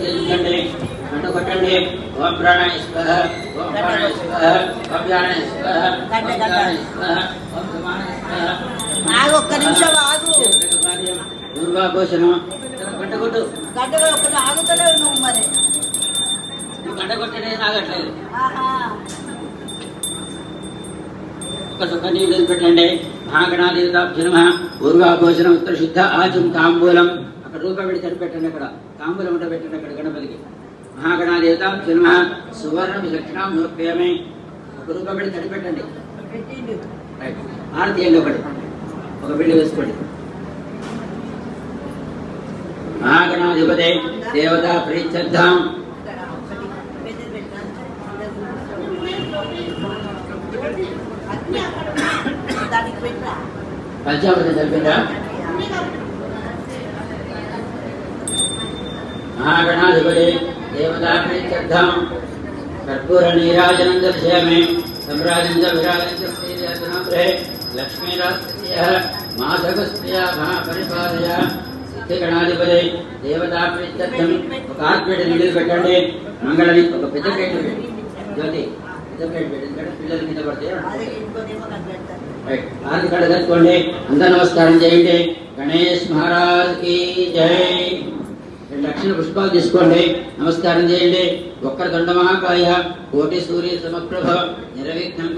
చేయించండి కంట కొట్టండి ఓం ఓం ఓం ఓం ఓం ఆగు ఒక్క నిమిషం ఆగు. దుర్గాభూషణం కంట కొట్టు గడ్డ ఆగుతలేవు నువ్వు మరి. నువ్వు కంట కొట్టడే ఆగట్లేదు ఆహా ఒక సుఖ నీళ్ళు పెట్టండి. మహాగణాదేవతాభ్యునమ ఉత్తర శుద్ధ ఆచం తాంబూలం. అక్కడ రూపాయి పెట్టి తడిపెట్టండి అక్కడ. తాంబూలం ఉంటే పెట్టండి అక్కడ గణపతికి. మహాగణాదేవతాభ్యునమ సువర్ణ విలక్షణం నృత్యమే ఒక రూపాయి పెట్టి తడిపెట్టండి ఆరతి అండి ఒకటి. ఒక బిల్లు వేసుకోండి. మహాగణాధిపతే దేవతా ప్రీత్యర్థం. పంచామృతం జరిపిందా మహాగణాధిపతి దేవతా కర్పూర నీరాజనం దర్శయామి సమ్రాజం చ విరాజం చ శ్రీరత్నప్రే మాధవస్య మహాపరిపాలయ సిద్ధిగణాధిపతి దేవతా ఒక ఆర్పేట నీళ్ళు పెట్టండి మంగళని ఒక పెద్ద పెట్టండి జ్యోతి కట్టుకోండి అందరు నమస్కారం చేయండి గణేష్ మహారాజ్కి జై రెండు లక్షల పుష్పాలు తీసుకోండి నమస్కారం చేయండి ఒక్కర దండ మహాకాయ కోటి సూర్య సమప్రభ నిర్విఘ్నం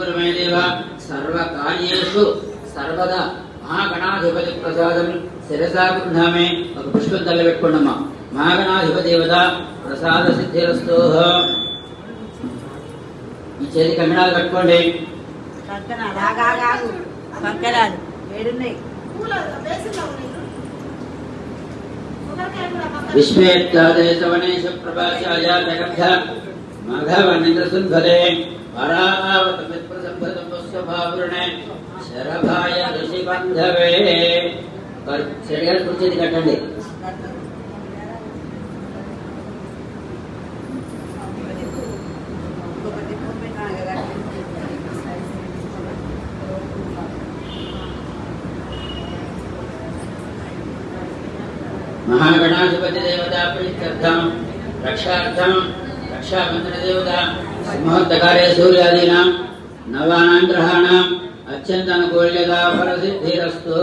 సర్వ కార్యేషు సర్వదా మహాగణాధిపతి ప్రసాదం శిరసా గృహామే ఒక పుష్పం తల్ల పెట్టుకోండమ్మా మహాగణాధిపతి దేవత ప్రసాద సిద్ధిరస్తోహ చేతి కమిణాలు కట్టుకోండి. విశ్వేత్యాదేశవనేశ ప్రభాషాయ జగద్ధ మాఘవనింద్రసుంధరే శరభాయ ఋషిబంధవే. కూర్చేది కట్టండి. महागणाधिपतिदेवता प्रीत्यर्थम् रक्षार्थम् रक्षामन्त्रिदेवता सिंहोत्तकारे सूर्यादीनाम् नवानाम् ग्रहाणाम् अत्यन्तानुकूल्यता फलसिद्धिरस्तु